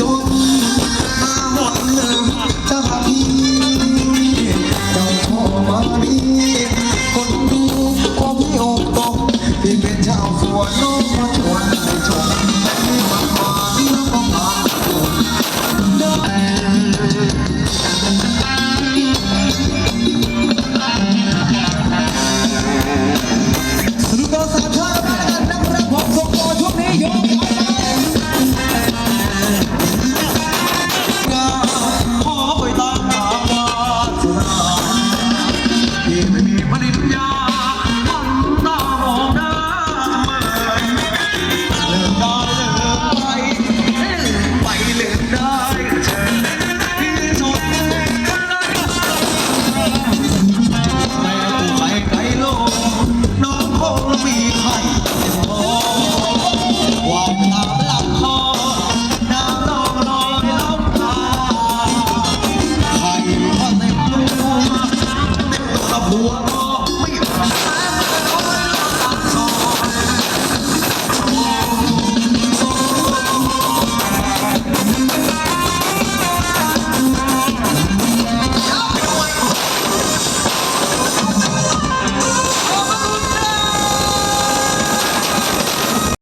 จนหมดเงินจะหาพี่เจ้าพ่อมาดี